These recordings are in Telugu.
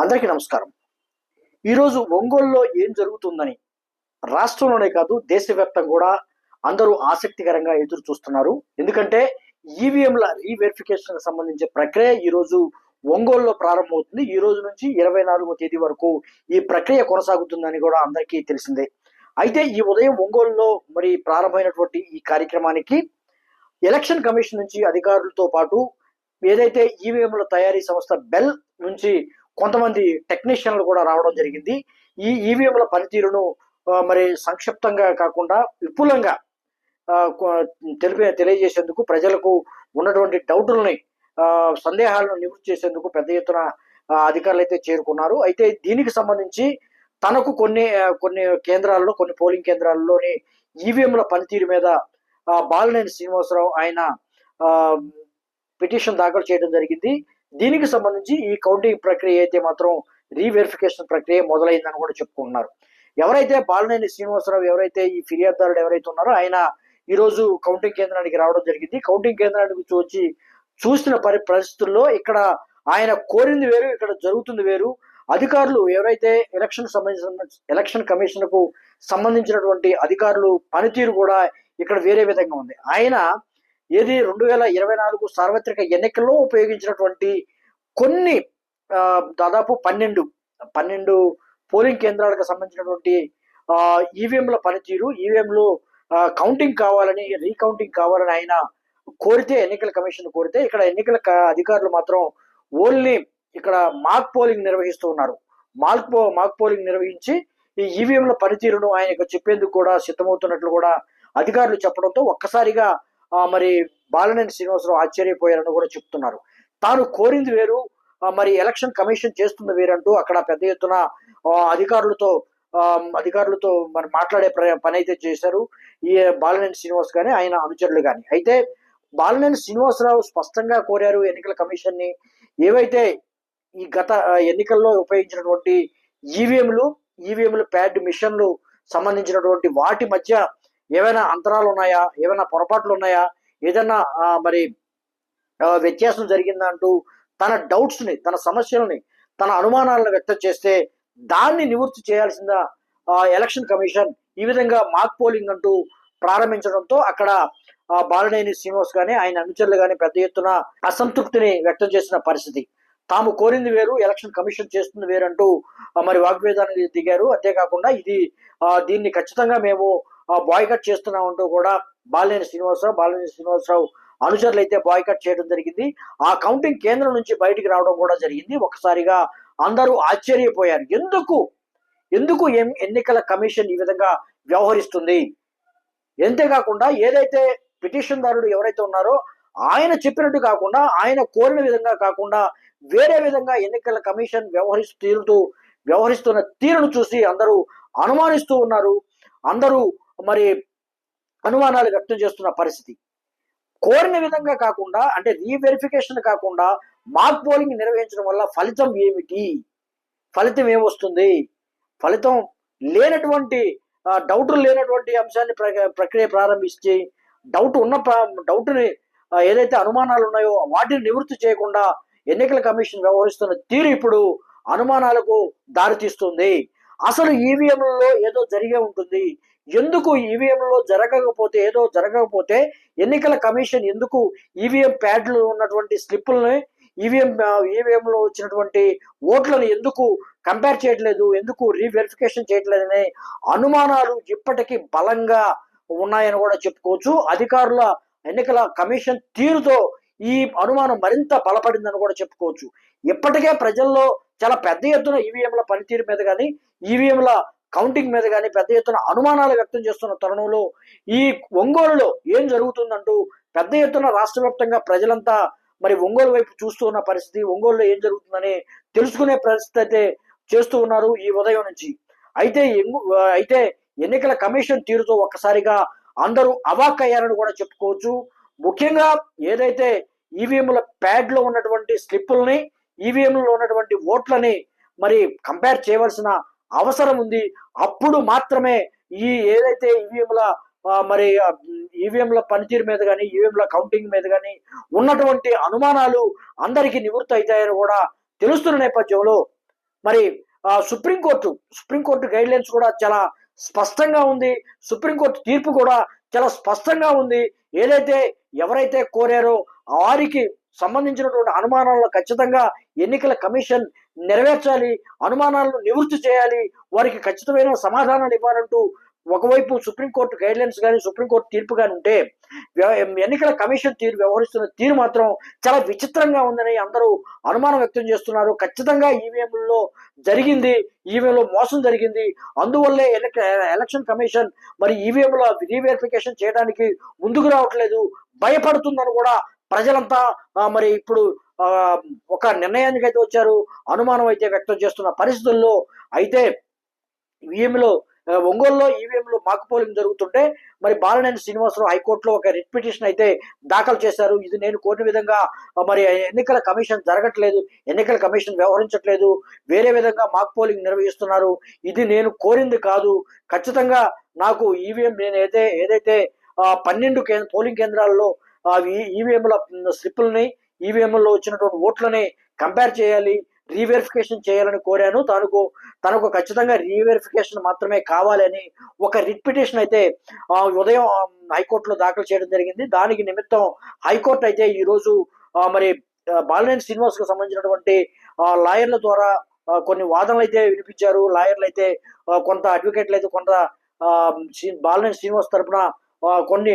అందరికీ నమస్కారం. ఈరోజు ఒంగోలులో ఏం జరుగుతుందని రాష్ట్రంలోనే కాదు దేశవ్యాప్తంగా కూడా అందరూ ఆసక్తికరంగా ఎదురు చూస్తున్నారు. ఎందుకంటే ఈవీఎంల రీవెరిఫికేషన్ సంబంధించిన ప్రక్రియ ఈరోజు ఒంగోలులో ప్రారంభమవుతుంది. ఈ రోజు నుంచి ఇరవై నాలుగో తేదీ వరకు ఈ ప్రక్రియ కొనసాగుతుందని కూడా అందరికీ తెలిసిందే. అయితే ఈ ఉదయం ఒంగోలులో మరి ప్రారంభమైనటువంటి ఈ కార్యక్రమానికి ఎలక్షన్ కమిషన్ నుంచి అధికారులతో పాటు ఏదైతే ఈవీఎంల తయారీ సంస్థ బెల్ నుంచి కొంతమంది టెక్నీషియన్లు కూడా రావడం జరిగింది. ఈ ఈవీఎంల పనితీరును మరి సంక్షిప్తంగా కాకుండా విపులంగా తెలిపే తెలియజేసేందుకు ప్రజలకు ఉన్నటువంటి డౌట్లని సందేహాలను నివృత్తి చేసేందుకు పెద్ద ఎత్తున అధికారులు అయితే చేరుకున్నారు. అయితే దీనికి సంబంధించి తనకు కొన్ని కొన్ని కేంద్రాల్లో కొన్ని పోలింగ్ కేంద్రాల్లోని ఈవీఎంల పనితీరు మీద బాలినేని శ్రీనివాసరావు ఆయన పిటిషన్ దాఖలు చేయడం జరిగింది. దీనికి సంబంధించి ఈ కౌంటింగ్ ప్రక్రియ అయితే మాత్రం రీవెరిఫికేషన్ ప్రక్రియ మొదలైందని కూడా చెప్పుకుంటున్నారు. ఎవరైతే బాలనేని శ్రీనివాసరావు ఎవరైతే ఈ ఫిర్యాదుదారుడు ఎవరైతే ఉన్నారో ఆయన ఈ రోజు కౌంటింగ్ కేంద్రానికి రావడం జరిగింది. కౌంటింగ్ కేంద్రానికి వచ్చి చూసిన పరి పరిస్థితుల్లో ఇక్కడ ఆయన కోరింది వేరు ఇక్కడ జరుగుతుంది వేరు. అధికారులు ఎవరైతే ఎలక్షన్ సంబంధించిన ఎలక్షన్ కమిషన్కు సంబంధించినటువంటి అధికారులు పనితీరు కూడా ఇక్కడ వేరే విధంగా ఉంది. ఆయన ఏది రెండు వేల ఇరవై నాలుగు సార్వత్రిక ఎన్నికల్లో ఉపయోగించినటువంటి కొన్ని దాదాపు పన్నెండు పన్నెండు పోలింగ్ కేంద్రాలకు సంబంధించినటువంటి ఈవీఎంల పనితీరు ఈవీఎంలు కౌంటింగ్ కావాలని రీకౌంటింగ్ కావాలని ఆయన కోరితే ఎన్నికల కమిషన్ కోరితే ఇక్కడ ఎన్నికల అధికారులు మాత్రం ఓన్లీ ఇక్కడ మాక్ పోలింగ్ నిర్వహిస్తూ ఉన్నారు. మాక్ పో మాక్ పోలింగ్ నిర్వహించి ఈ ఈవీఎంల పనితీరును ఆయనకు చెప్పేందుకు కూడా సిద్ధమవుతున్నట్లు కూడా అధికారులు చెప్పడంతో ఒక్కసారిగా మరి బాలనేని శ్రీనివాసరావు ఆశ్చర్యపోయారని కూడా చెప్తున్నారు. తాను కోరింది వేరు మరి ఎలక్షన్ కమిషన్ చేస్తుంది వేరంటూ అక్కడ పెద్ద ఎత్తున అధికారులతో అధికారులతో మరి మాట్లాడే ప్ర- పని అయితే చేశారు ఈ బాలనేని శ్రీనివాస్ కానీ ఆయన అనుచరులు కానీ అయితే బాలనేని శ్రీనివాసరావు స్పష్టంగా కోరారు ఎన్నికల కమిషన్ని ఏవైతే ఈ గత ఎన్నికల్లో ఉపయోగించినటువంటి ఈవీఎంలు ఈవీఎంలు ప్యాడ్ మిషన్లు సంబంధించినటువంటి వాటి మధ్య ఏవైనా అంతరాలు ఉన్నాయా? ఏమైనా పొరపాట్లు ఉన్నాయా? ఏదైనా మరి వ్యత్యాసం జరిగిందా అంటూ తన డౌట్స్ని తన సమస్యల్ని తన అనుమానాలను వ్యక్తం చేస్తే దాన్ని నివృత్తి చేయాల్సిందా? ఆ, ఎలక్షన్ కమిషన్ ఈ విధంగా మాక్ పోలింగ్ అంటూ ప్రారంభించడంతో అక్కడ బాలనేని శ్రీనివాస్ కానీ ఆయన అనుచరులు కానీ పెద్ద ఎత్తున అసంతృప్తిని వ్యక్తం చేసిన పరిస్థితి. తాము కోరింది వేరు ఎలక్షన్ కమిషన్ చేస్తుంది వేరంటూ మరి వాగ్వేదానికి దిగారు. అంతేకాకుండా ఇది దీన్ని ఖచ్చితంగా మేము బాయ్కట్ చేస్తున్నామంటూ కూడా బాలినేని శ్రీనివాసరావు బాలినేని శ్రీనివాసరావు అనుచరులు అయితే బాయ్కట్ చేయడం జరిగింది. ఆ కౌంటింగ్ కేంద్రం నుంచి బయటికి రావడం కూడా జరిగింది. ఒకసారిగా అందరూ ఆశ్చర్యపోయారు. ఎందుకు? ఎందుకు ఎన్నికల కమిషన్ ఈ విధంగా వ్యవహరిస్తుంది? అంతేకాకుండా ఏదైతే పిటిషన్దారుడు ఎవరైతే ఉన్నారో ఆయన చెప్పినట్టు కాకుండా ఆయన కోరిన విధంగా కాకుండా వేరే విధంగా ఎన్నికల కమిషన్ వ్యవహరిస్తూ తీరుతూ వ్యవహరిస్తున్న తీరును చూసి అందరూ అనుమానిస్తూ ఉన్నారు. అందరూ మరి అనుమానాలు వ్యక్తం చేస్తున్న పరిస్థితి. కోరిన విధంగా కాకుండా అంటే రీవెరిఫికేషన్ కాకుండా మాక్ పోలింగ్ నిర్వహించడం వల్ల ఫలితం ఏమిటి? ఫలితం ఏమొస్తుంది? ఫలితం లేనటువంటి డౌట్లు లేనటువంటి అంశాన్ని ప్ర- ప్రక్రియ ప్రారంభించి డౌట్ ఉన్న డౌట్ని ఏదైతే అనుమానాలు ఉన్నాయో వాటిని నివృత్తి చేయకుండా ఎన్నికల కమిషన్ వ్యవహరిస్తున్న తీరు ఇప్పుడు అనుమానాలకు దారితీస్తుంది. అసలు ఈవీఎంలలో ఏదో జరిగే ఉంటుంది. ఎందుకు ఈవీఎంలో జరగకపోతే ఏదో జరగకపోతే ఎన్నికల కమిషన్ ఎందుకు ఈవీఎం ప్యాడ్లు ఉన్నటువంటి స్లిప్పులని ఈవీఎం ఈవీఎంలో వచ్చినటువంటి ఓట్లను ఎందుకు కంపేర్ చేయట్లేదు ఎందుకు రీవెరిఫికేషన్ చేయట్లేదనే అనుమానాలు ఇప్పటికీ బలంగా ఉన్నాయని కూడా చెప్పుకోవచ్చు. అధికారుల ఎన్నికల కమిషన్ తీరుతో ఈ అనుమానం మరింత బలపడిందని కూడా చెప్పుకోవచ్చు. ఇప్పటికే ప్రజల్లో చాలా పెద్ద ఎత్తున ఈవీఎంల పనితీరు మీద కానీ ఈవీఎంల కౌంటింగ్ మీద కానీ పెద్ద ఎత్తున అనుమానాలు వ్యక్తం చేస్తున్న తరుణంలో ఈ ఒంగోలులో ఏం జరుగుతుందంటూ పెద్ద ఎత్తున రాష్ట్ర వ్యాప్తంగా ప్రజలంతా మరి ఒంగోలు వైపు చూస్తూ ఉన్న పరిస్థితి ఒంగోలులో ఏం జరుగుతుందని తెలుసుకునే పరిస్థితి అయితే చేస్తూ ఉన్నారు ఈ ఉదయం నుంచి. అయితే ఎంగు- అయితే ఎన్నికల కమిషన్ తీరుతో ఒక్కసారిగా అందరూ అవాక్ అయ్యారని కూడా చెప్పుకోవచ్చు. ముఖ్యంగా ఏదైతే ఈవీఎంల ప్యాడ్లో ఉన్నటువంటి స్లిప్పుల్ని ఈవీఎంలో ఉన్నటువంటి ఓట్లని మరి కంపేర్ చేయవలసిన అవసరం ఉంది. అప్పుడు మాత్రమే ఈ ఏదైతే ఈవీఎంల మరి ఈవీఎంల పనితీరు మీద కానీ ఈవీఎంల కౌంటింగ్ మీద కానీ ఉన్నటువంటి అనుమానాలు అందరికీ నివృత్తి అవుతాయని కూడా తెలుస్తున్న నేపథ్యంలో మరి సుప్రీంకోర్టు సుప్రీంకోర్టు గైడ్ లైన్స్ కూడా చాలా స్పష్టంగా ఉంది. సుప్రీంకోర్టు తీర్పు కూడా చాలా స్పష్టంగా ఉంది. ఏదైతే ఎవరైతే కోరారో వారికి సంబంధించినటువంటి అనుమానాలను ఖచ్చితంగా ఎన్నికల కమిషన్ నెరవేర్చాలి అనుమానాలను నివృత్తి చేయాలి వారికి ఖచ్చితమైన సమాధానాలు ఇవ్వాలంటూ ఒకవైపు సుప్రీంకోర్టు గైడ్లైన్స్ కానీ సుప్రీంకోర్టు తీర్పు కానీ ఉంటే వ్య- ఎన్నికల కమిషన్ తీరు వ్యవహరిస్తున్న తీరు మాత్రం చాలా విచిత్రంగా ఉందని అందరూ అనుమానం వ్యక్తం చేస్తున్నారు. ఖచ్చితంగా ఈవీఎంలలో జరిగింది ఈవీఎంలో మోసం జరిగింది. అందువల్లే ఎలక్- ఎలక్షన్ కమిషన్ మరి ఈవీఎంలో రీవెరిఫికేషన్ చేయడానికి ముందుకు రావట్లేదు. భయపడుతుందని కూడా ప్రజలంతా మరి ఇప్పుడు ఒక నిర్ణయానికి అయితే వచ్చారు. అనుమానం అయితే వ్యక్తం చేస్తున్న పరిస్థితుల్లో అయితే ఈవీఎంలో ఒంగోలులో ఈవీఎంలో మాక్ పోలింగ్ జరుగుతుంటే మరి బాలనేని శ్రీనివాసరావు హైకోర్టులో ఒక రిట్ పిటిషన్ అయితే దాఖలు చేశారు. ఇది నేను కోరిన విధంగా మరి ఎన్నికల కమిషన్ జరగట్లేదు ఎన్నికల కమిషన్ వ్యవహరించట్లేదు వేరే విధంగా మాక్ పోలింగ్ నిర్వహిస్తున్నారు. ఇది నేను కోరింది కాదు. ఖచ్చితంగా నాకు ఈవీఎం నేనైతే ఏదైతే పన్నెండు కేంద్ర పోలింగ్ కేంద్రాల్లో ఈవీఎంల స్లిప్పుల్ని ఈవీఎంలో వచ్చినటువంటి ఓట్లని కంపేర్ చేయాలి. రీవెరిఫికేషన్ చేయాలని కోరాను. తనకు తనకు ఖచ్చితంగా రీవెరిఫికేషన్ మాత్రమే కావాలని ఒక రిట్ పిటిషన్ అయితే ఉదయం హైకోర్టులో దాఖలు చేయడం జరిగింది. దానికి నిమిత్తం హైకోర్టు అయితే ఈ రోజు మరి ఆ, బాలినేని శ్రీనివాస్కు సంబంధించినటువంటి లాయర్ల ద్వారా కొన్ని వాదనలు అయితే వినిపించారు. లాయర్లు అయితే కొంత అడ్వకేట్లు అయితే కొంత ఆ, బాలినేని శ్రీనివాస్ తరపున కొన్ని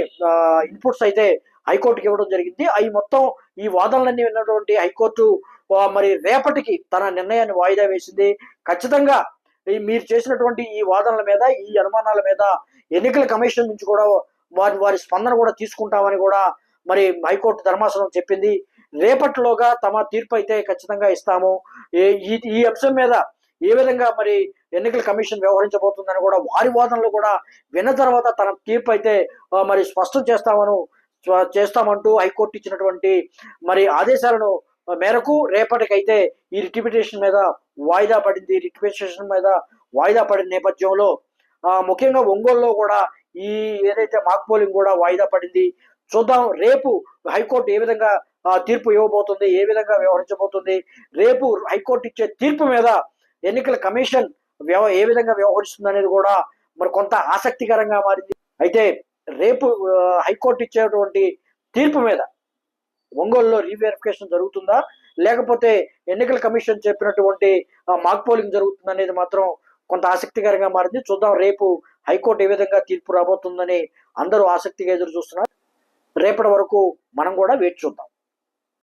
ఇన్పుట్స్ అయితే హైకోర్టుకి ఇవ్వడం జరిగింది. అవి మొత్తం ఈ వాదనలన్నీ విన్నటువంటి హైకోర్టు మరి రేపటికి తన నిర్ణయాన్ని వాయిదా వేసింది. ఖచ్చితంగా మీరు చేసినటువంటి ఈ వాదనల మీద ఈ అనుమానాల మీద ఎన్నికల కమిషన్ నుంచి కూడా వారి వారి స్పందన కూడా తీసుకుంటామని కూడా మరి హైకోర్టు ధర్మాసనం చెప్పింది. రేపటిలోగా తమ తీర్పు అయితే ఖచ్చితంగా ఇస్తాము. ఈ ఈ అంశం మీద ఏ విధంగా మరి ఎన్నికల కమిషన్ వ్యవహరించబోతుందని కూడా వారి వాదనలు కూడా విన్న తర్వాత తన తీర్పు అయితే మరి స్పష్టం చేస్తామను చేస్తామంటూ హైకోర్టు ఇచ్చినటువంటి మరి ఆదేశాలను మేరకు రేపటికైతే ఈ రిటిపిటేషన్ మీద వాయిదా పడింది. రిటిపిటేషన్ మీద వాయిదా పడిన నేపథ్యంలో ముఖ్యంగా ఒంగోలులో కూడా ఈ ఏదైతే మాక్ పోలింగ్ కూడా వాయిదా పడింది. చూద్దాం రేపు హైకోర్టు ఏ విధంగా తీర్పు ఇవ్వబోతుంది ఏ విధంగా వ్యవహరించబోతుంది రేపు హైకోర్టు ఇచ్చే తీర్పు మీద ఎన్నికల కమిషన్ వ్యవ ఏ విధంగా వ్యవహరిస్తుంది అనేది కూడా మరి కొంత ఆసక్తికరంగా మారింది. అయితే రేపు హైకోర్టు ఇచ్చేటువంటి తీర్పు మీద ఒంగోలులో రీవెరిఫికేషన్ జరుగుతుందా? లేకపోతే ఎన్నికల కమిషన్ చెప్పినటువంటి మాక్ పోలింగ్ జరుగుతుంది అనేది మాత్రం కొంత ఆసక్తికరంగా మారింది. చూద్దాం రేపు హైకోర్టు ఏ విధంగా తీర్పు రాబోతుందని అందరూ ఆసక్తిగా ఎదురు చూస్తున్నారు. రేపటి వరకు మనం కూడా వేచి చూద్దాం.